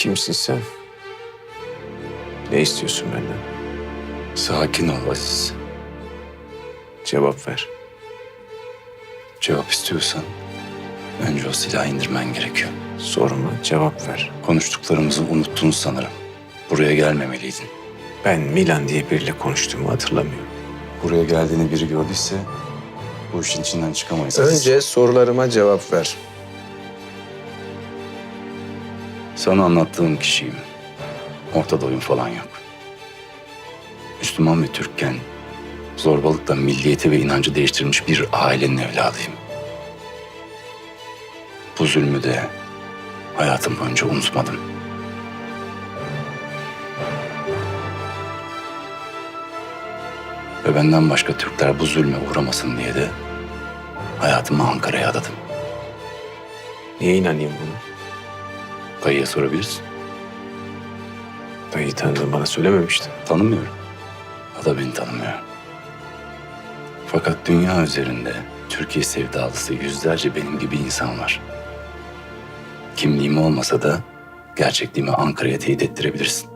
Kimsin sen? Ne istiyorsun benden? Sakin ol Aziz. Cevap ver. Cevap istiyorsan önce o silahı indirmen gerekiyor. Sorma, cevap ver. Konuştuklarımızı unuttun sanırım. Buraya gelmemeliydin. Ben Milan diye biriyle konuştuğumu hatırlamıyorum. Buraya geldiğini biri gördüyse bu işin içinden çıkamayız. Aziz. Önce sorularıma cevap ver. Sana anlattığım kişiyim. Ortada oyun falan yok. Müslüman ve Türkken zorbalıkla milliyeti ve inancı değiştirmiş bir ailenin evladıyım. Bu zulmü de hayatım boyunca unutmadım. Ve benden başka Türkler bu zulme uğramasın diye de hayatımı Ankara'ya adadım. Niye inanayım buna? Dayıya sorabilirsin. Dayı tanıdığını bana söylememiştin. Tanımıyorum. O da beni tanımıyor. Fakat dünya üzerinde Türkiye sevdalısı yüzlerce benim gibi insan var. Kimliğim olmasa da gerçekliğimi Ankara'ya teyit ettirebilirsin.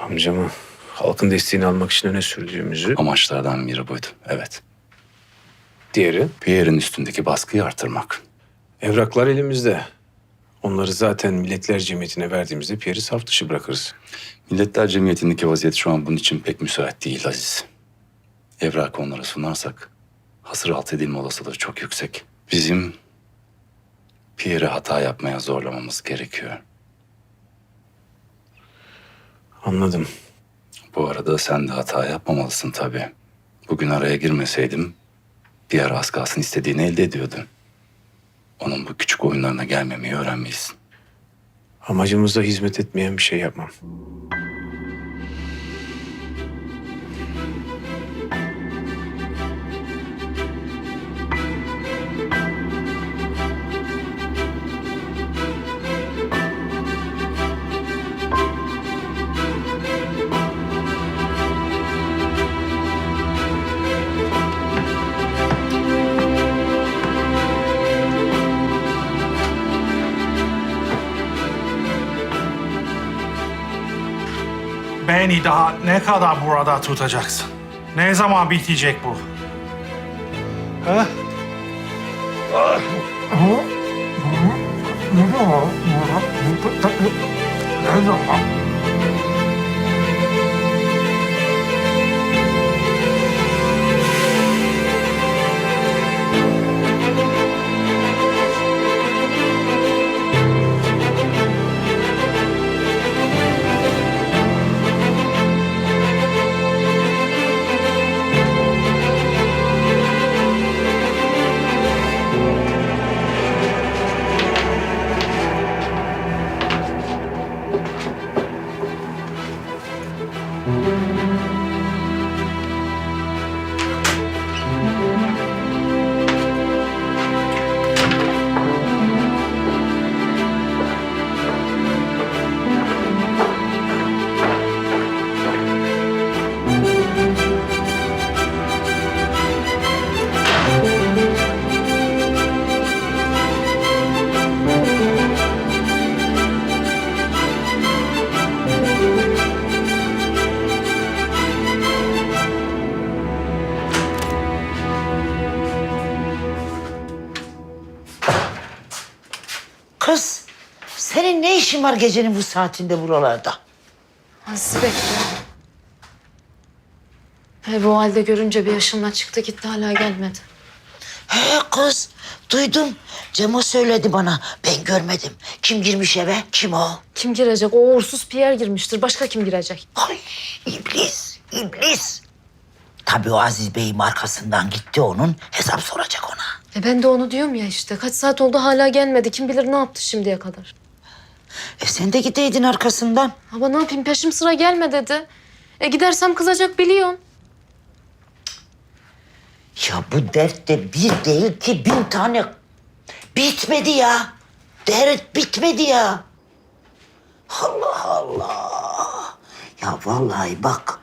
Amcamı halkın desteğini almak için öne sürdüğümüzü... Amaçlardan biri buydu. Evet. Diğeri, Pierre'in üstündeki baskıyı artırmak. evraklar elimizde. Onları zaten Milletler Cemiyeti'ne verdiğimizde Pierre'i saf dışı bırakırız. Milletler Cemiyeti'ndeki vaziyet şu an bunun için pek müsait değil Aziz. Evrak onlara sunarsak hasır alt edilme olasılığı çok yüksek. Bizim Pierre'i hata yapmaya zorlamamız gerekiyor. Anladım. Bu arada sen de hata yapmamalısın tabii. Bugün araya girmeseydim ara az kalsın istediğini elde ediyordun. Onun bu küçük oyunlarına gelmemeyi öğrenmelisin. Amacımıza hizmet etmeyen bir şey yapmam. Beni daha ne kadar burada tutacaksın? Ne zaman bitecek bu? Ha? Ne zaman? Kız, senin ne işin var gecenin bu saatinde buralarda? Aziz bekle. Ev o halde görünce bir yaşımla çıktı gitti hala gelmedi. He kız, duydum. Cemo söyledi bana. Ben görmedim. Kim girmiş eve? Kim o? Kim girecek? O uğursuz Pierre girmiştir. Başka kim girecek? Ay, iblis, iblis. Tabii o Aziz Bey'in arkasından gitti onun. Hesap soracak ona. E ben de onu diyorum ya işte. Kaç saat oldu hala gelmedi. Kim bilir ne yaptı şimdiye kadar. E sen de gideydin arkasından. Ama ne yapayım peşim sıra gelme dedi. E gidersem kızacak biliyorsun. Ya bu dert de bir değil ki bin tane. Bitmedi ya. Dert bitmedi ya. Allah Allah. Ya vallahi bak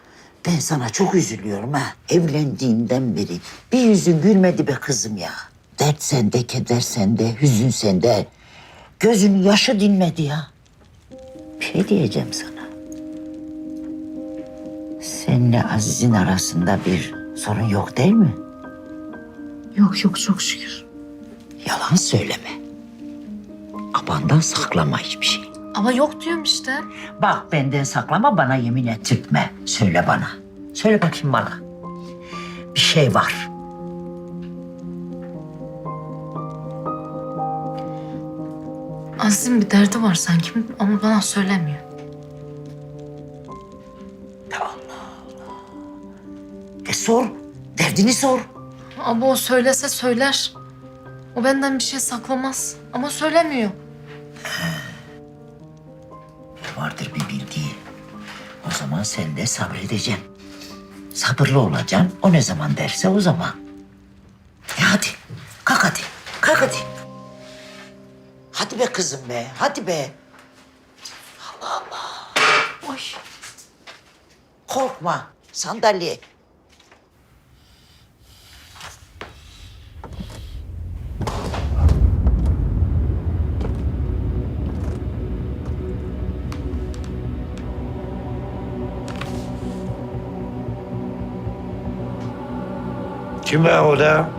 Ben sana çok üzülüyorum ha. Evlendiğinden beri bir yüzün gülmedi be kızım ya. Dert sende, keder sende, hüzün sende. Gözünün yaşı dinmedi ya. Bir şey diyeceğim sana. Seninle Aziz'in arasında bir sorun yok değil mi? Yok yok çok şükür. Yalan söyleme. Abandan saklama hiçbir şey. Ama yok diyorum işte. Bak benden saklama bana yemin ettirtme. Söyle bana. Söyle bakayım bana. Bir şey var. Aziz'in bir derdi var sanki ama bana söylemiyor. E sor. Derdini sor. Ama o söylese söyler. O benden bir şey saklamaz ama söylemiyor. Vardır bir bildiği. O zaman sen de sabredeceksin. Sabırlı olacaksın. O ne zaman derse o zaman. Kızım be. Hadi be. Allah Allah. Oy. Korkma. Sandalye. Kim var orada?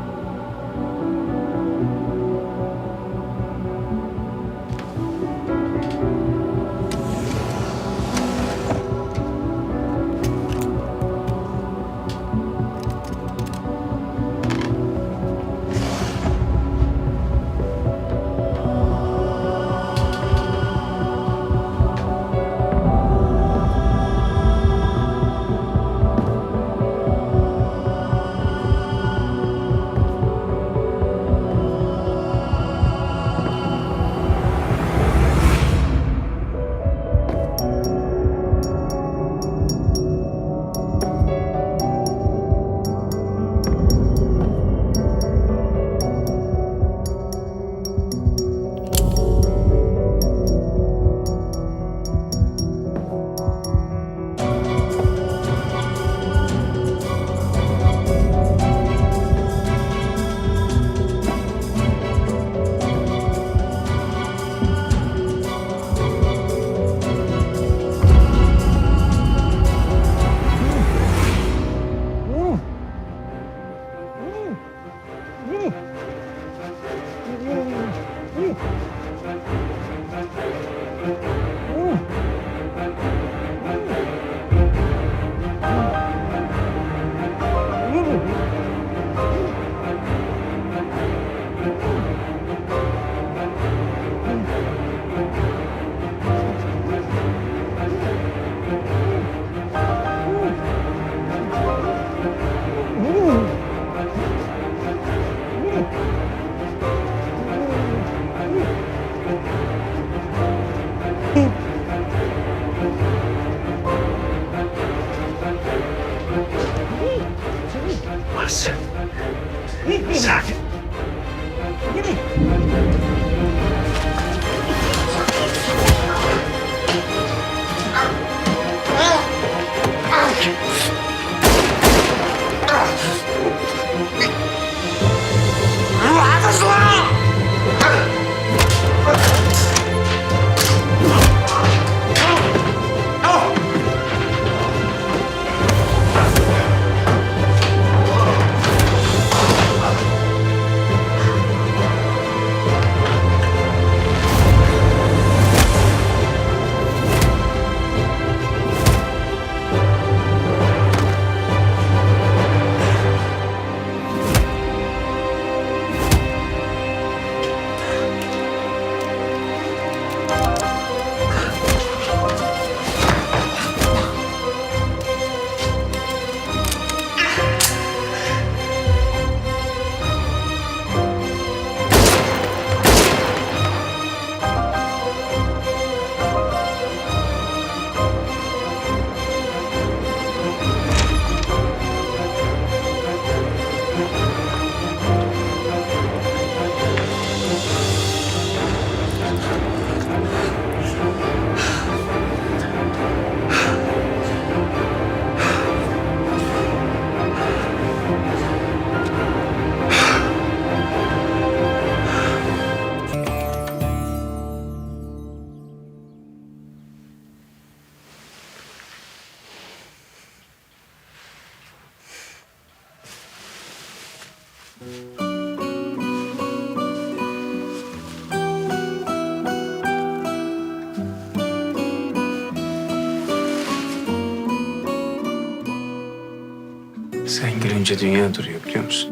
Sen gülünce dünya duruyor biliyor musun?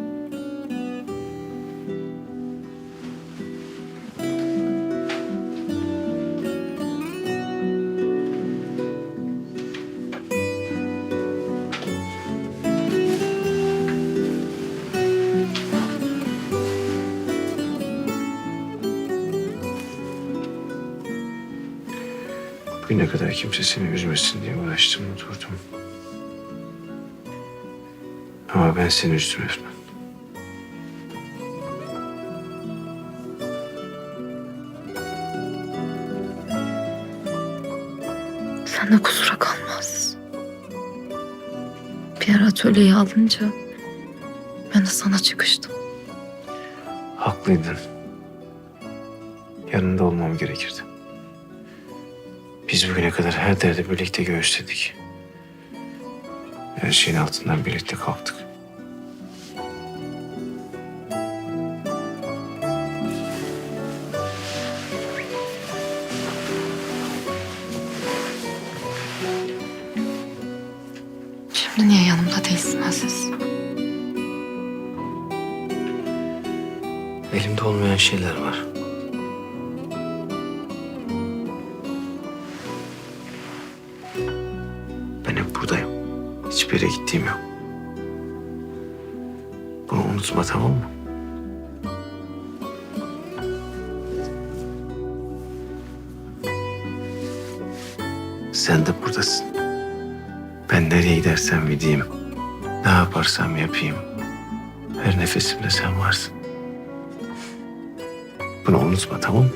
Bugüne kadar kimse seni üzmesin diye uğraştım, durdum. Ama ben seni üzdüm Efnan. Sen de kusura kalmaz. Bir ara atölyeyi alınca ben de sana çıkıştım. Haklıydın. Yanında olmam gerekirdi. Biz bugüne kadar her derdi birlikte göğüsledik. Her şeyin altından birlikte kalktık. Elimde olmayan şeyler var. Ben hep buradayım. Hiçbir yere gittiğim yok. Bunu unutma tamam mı? Sen de buradasın. Ben nereye gidersem gideyim, ne yaparsam yapayım. Her nefesimde sen varsın. Bunu unutma tamam mı?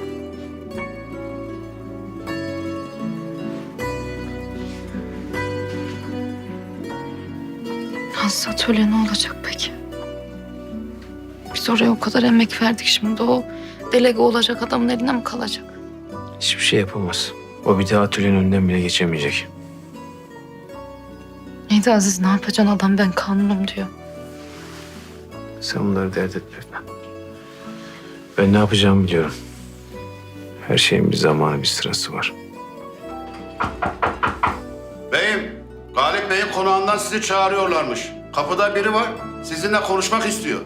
Aziz atölye ne olacak peki? Biz oraya o kadar emek verdik şimdi o delege olacak adamın eline mi kalacak? Hiçbir şey yapamaz. O bir daha atölyenin önünden bile geçemeyecek. Neydi Aziz ne yapacaksın adam ben kanunum diyor. Sen bunları dert etme. Ben ne yapacağımı biliyorum. Her şeyin bir zamanı, bir sırası var. Beyim, Galip Bey'in konağından sizi çağırıyorlarmış. Kapıda biri var, sizinle konuşmak istiyor.